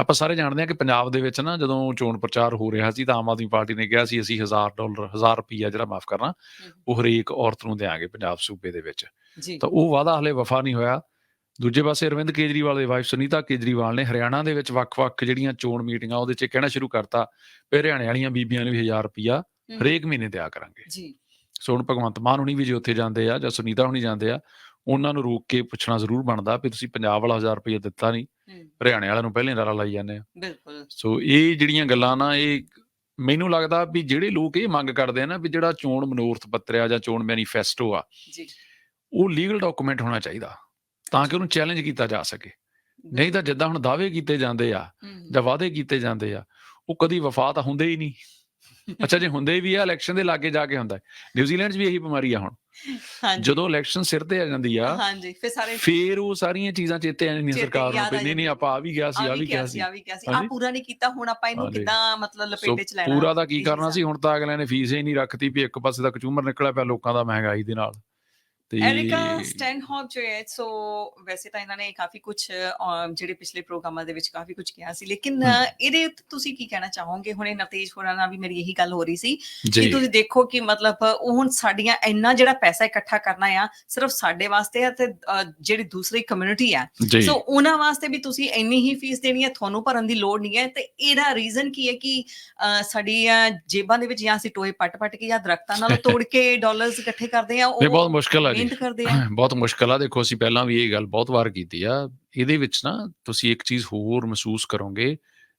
ਆਪਾਂ ਸਾਰੇ ਜਾਣਦੇ ਹਾਂ ਕਿ ਪੰਜਾਬ ਦੇ ਵਿੱਚ ਨਾ ਜਦੋਂ ਚੋਣ ਪ੍ਰਚਾਰ ਹੋ ਰਿਹਾ ਸੀ ਤਾਂ ਆਮ ਆਦਮੀ ਪਾਰਟੀ ਨੇ ਕਿਹਾ ਸੀ ਅਸੀਂ 1000 ਡਾਲਰ 1000 ਰੁਪਈਆ ਜਿਹੜਾ ਮਾਫ ਕਰਨਾ ਉਹ ਹਰੇਕ ਔਰਤ ਨੂੰ ਦੇਾਂਗੇ ਪੰਜਾਬ ਸੂਬੇ ਦੇ ਵਿੱਚ। ਤਾਂ ਉਹ ਵਾਅਦਾ ਹਲੇ ਵਫਾ ਨਹੀਂ ਹੋਇਆ। ਦੂਜੇ ਪਾਸੇ ਅਰਵਿੰਦ ਕੇਜਰੀਵਾਲ ਦੀ ਵਾਈਫ ਸੁਨੀਤਾ ਕੇਜਰੀਵਾਲ ਨੇ ਹਰਿਆਣਾ ਦੇ ਵਿੱਚ ਵੱਖ-ਵੱਖ ਜਿਹੜੀਆਂ ਚੋਣ ਮੀਟਿੰਗਾਂ ਉਹਦੇ 'ਚ ਕਹਿਣਾ ਸ਼ੁਰੂ ਕਰਤਾ ਵੀ ਹਰਿਆਣੇ ਵਾਲੀਆਂ ਬੀਬੀਆਂ ਨੂੰ ਵੀ 1000 ਰੁਪਈਆ ਹਰੇਕ ਮਹੀਨੇ ਦਿਆ ਕਰਾਂਗੇ। ਜੀ। ਸੋ ਹੁਣ ਭਗਵੰਤ ਮਾਨ ਹੁਣੀ ਵੀ ਜੇ ਉੱਥੇ ਜਾਂਦੇ ਆ ਜਾਂ ਸੁਨੀਤਾ ਹੁਣੀ ਜਾਂਦੇ ਆ ਉਹਨਾਂ ਨੂੰ ਰੋਕ ਕੇ ਪੁੱਛਣਾ ਜ਼ਰੂਰ ਬਣਦਾ ਵੀ ਤੁਸੀਂ ਪੰਜਾਬ ਵਾਲਾ 1000 ਰੁਪਈਆ ਦਿੱਤਾ ਨਹੀਂ ਹਰਿਆਣੇ ਵਾਲਿਆਂ ਨੂੰ ਪਹਿਲੇ ਨਾਰਾ ਲਾਈ ਜਾਂਦੇ ਆ। ਬਿਲਕੁਲ। ਸੋ ਇਹ ਜਿਹੜੀਆਂ ਗੱਲਾਂ ਨਾ ਇਹ ਮੈਨੂੰ ਲੱਗਦਾ ਵੀ ਜਿਹੜੇ ਲੋਕ ਇਹ ਮੰਗ ਕਰਦੇ ਆ ਨਾ ਵੀ ਜਿਹੜਾ ਚੋਣ ਮਨੋਰਥ ਪੱਤਰ ਆ ਜਾਂ ਚੋਣ ਮੈਨੀਫੈਸਟੋ ਆ ਜੀ। ਉਹ ਲੀਗਲ ਡਾਕੂਮੈਂਟ ਹੋਣਾ ਚਾਹੀਦਾ ਤਾਂ ਕਿ ਉਹਨੂੰ ਚੈਲੰਜ ਕੀਤਾ ਜਾ ਸਕੇ। ਨਹੀਂ ਤਾਂ ਜਿੱਦਾਂ ਹੁਣ ਦਾਅਵੇ ਕੀਤੇ ਜਾਂਦੇ ਆ ਜਾਂ ਵਾਅਦੇ ਕੀਤੇ ਜਾਂਦੇ ਆ ਉਹ ਕਦੀ ਵਫਾ ਤਾਂ ਹੁੰਦੇ ਹੀ ਨਹੀਂ। ਅੱਛਾ ਜੇ ਹੁੰਦੇ ਵੀ ਆ ਇਲੈਕਸ਼ਨ ਦੇ ਲਾਗੇ ਜਾ ਕੇ ਹੁੰਦਾ। ਹੈ। ਨਿਊਜ਼ੀਲੈਂਡ 'ਚ ਵੀ ਇਹੀ ਬਿਮਾਰੀ ਆ ਹੁਣ। ਹਾਂਜੀ ਜਦੋਂ ਇਲੈਕਸ਼ਨ ਸਿਰ ਤੇ ਆ ਜਾਂਦੀ ਆ ਹਾਂਜੀ ਫਿਰ ਸਾਰੇ ਫੇਰ ਉਹ ਸਾਰੀਆਂ ਚੀਜ਼ਾਂ ਚੇਤੇ ਆ ਜਾਂਦੀਆਂ ਸਰਕਾਰ ਨੂੰ ਵੀ ਨਹੀਂ ਨਹੀਂ। ਆਪਾਂ ਆ ਵੀ ਗਿਆ ਸੀ ਆ ਵੀ ਗਿਆ ਸੀ ਆ ਵੀ ਕਿਹਾ ਸੀ ਆ। ਪੂਰਾ ਨਹੀਂ ਕੀਤਾ ਹੁਣ ਆਪਾਂ ਇਹਨੂੰ। ਕਿਦਾਂ ਮਤਲਬ ਲਪੇਟੇ ਚ ਲੈਣਾ ਪੂਰਾ ਦਾ ਕੀ ਕਰਨਾ ਸੀ। ਹੁਣ ਤਾਂ ਅਗਲਿਆਂ ਨੇ ਫੀਸ ਹੀ ਨਹੀਂ ਰੱਖਤੀ ਵੀ ਇੱਕ ਪਾਸੇ ਦਾ ਕਚੂਮਰ ਨਿਕਲਿਆ ਪਿਆ ਲੋਕਾਂ ਦਾ ਮਹਿੰਗਾਈ ਦੇ ਨਾਲ ਤੇ ਐਰਿਕਾ ਸਟੈਨਹੌਪ ਜੋ ਹੈ ਸੋ ਵੈਸੇ ਤਾਂ ਇਹਨਾਂ ਨੇ ਕਾਫੀ ਕੁਝ ਜਿਹੜੇ ਪਿਛਲੇ ਪ੍ਰੋਗਰਾਮਾਂ ਦੇ ਵਿੱਚ ਕਾਫੀ ਕੁਝ ਕਿਹਾ ਸੀ ਲੇਕਿਨ ਇਹਦੇ ਉੱਤੇ ਤੁਸੀਂ ਕੀ ਕਹਿਣਾ ਚਾਹੋਗੇ? ਹੁਣੇ ਨਤੇਜ ਹੋਰਾਂ ਨਾਲ ਵੀ ਮੇਰੀ ਇਹੀ ਗੱਲ ਹੋ ਰਹੀ ਸੀ ਕਿ ਤੁਸੀਂ ਦੇਖੋ ਕਿ ਮਤਲਬ ਉਹ ਹੁਣ ਸਾਡੀਆਂ ਇੰਨਾ ਜਿਹੜਾ ਪੈਸਾ ਇਕੱਠਾ ਕਰਨਾ ਆ ਸਿਰਫ ਸਾਡੇ ਵਾਸਤੇ ਆ ਤੇ ਜਿਹੜੀ ਦੂਸਰੀ ਕਮਿਊਨਿਟੀ ਆ। ਸੋ ਉਹਨਾਂ ਵਾਸਤੇ ਵੀ ਤੁਸੀਂ ਇੰਨੀ ਹੀ ਫੀਸ ਦੇਣੀ ਹੈ ਤੁਹਾਨੂੰ ਭਰਨ ਦੀ ਲੋੜ ਨਹੀਂ ਹੈ ਤੇ ਇਹਦਾ ਰੀਜ਼ਨ ਕੀ ਹੈ ਕਿ ਸਾਡੀਆਂ ਜੇਬਾਂ ਦੇ ਵਿੱਚ ਜਾਂ ਅਸੀਂ ਟੋਏ ਪੱਟ-ਪੱਟ ਕੇ ਜਾਂ ਦਰਖਤਾਂ ਨਾਲ ਤੋੜ ਕੇ ਡਾਲਰਸ ਇਕੱਠੇ ਕਰਦੇ ਆ ਇਹ ਬਹੁਤ ਉਹ ਮੁਸ਼ਕਲ ਜੀ ਮਿਹਨਤ ਕਰਦੇ ਆ। ਬਹੁਤ ਮੁਸ਼ਕਲ ਆ। ਦੇਖੋ ਅਸੀਂ ਪਹਿਲਾਂ ਵੀ ਇਹ ਗੱਲ ਬਹੁਤ ਵਾਰ ਕੀਤੀ ਆ। ਇਹਦੇ ਵਿੱਚ ਨਾ ਤੁਸੀਂ ਇੱਕ ਚੀਜ਼ ਹੋਰ ਮਹਿਸੂਸ ਕਰੋਗੇ।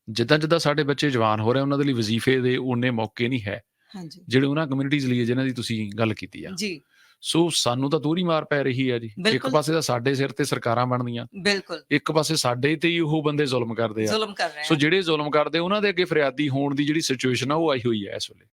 ਜਿੱਦਾਂ ਜਿੱਦਾਂ ਸਾਡੇ ਬੱਚੇ ਜਵਾਨ ਹੋ ਰਹੇ ਉਹਨਾਂ ਦੇ ਲਈ ਵਜ਼ੀਫੇ ਦੇ ਉਹਨੇ ਮੌਕੇ ਨਹੀਂ ਹੈ। ਹਾਂਜੀ। ਜਿਹੜੇ ਉਹਨਾਂ ਕਮਿਊਨਿਟੀਜ਼ ਲਈ ਜਿਨ੍ਹਾਂ ਦੀ ਤੁਸੀਂ ਗੱਲ ਕੀਤੀ ਆ। ਜੀ। ਸੋ ਸਾਨੂੰ ਤਾਂ ਦੂਰੀ ਮਾਰ ਪੈ ਰਹੀ ਹੈ ਜੀ। ਇੱਕ। ਪਾਸੇ ਤਾਂ ਸਾਡੇ ਸਿਰ ਤੇ ਸਰਕਾਰਾਂ ਬਣਦੀਆਂ। ਬਿਲਕੁਲ। ਇੱਕ ਪਾਸੇ ਸਾਡੇ ਤੇ ਹੀ ਉਹ ਬੰਦੇ ਜ਼ੁਲਮ ਕਰਦੇ ਆ। ਜ਼ੁਲਮ ਕਰ ਰਹੇ ਸੋ ਆ। ਜਿਹੜੇ ਜ਼ੁਲਮ ਕਰਦੇ ਉਹਨਾਂ ਦੇ ਅੱਗੇ ਫਰਿਆਦੀ ਹੋਣ ਦੀ ਜਿਹੜੀ ਸਿਚੁਏਸ਼ਨ ਆ ਉਹ ਆਈ ਹੋਈ ਹੈ ਇਸ ਵੇਲੇ।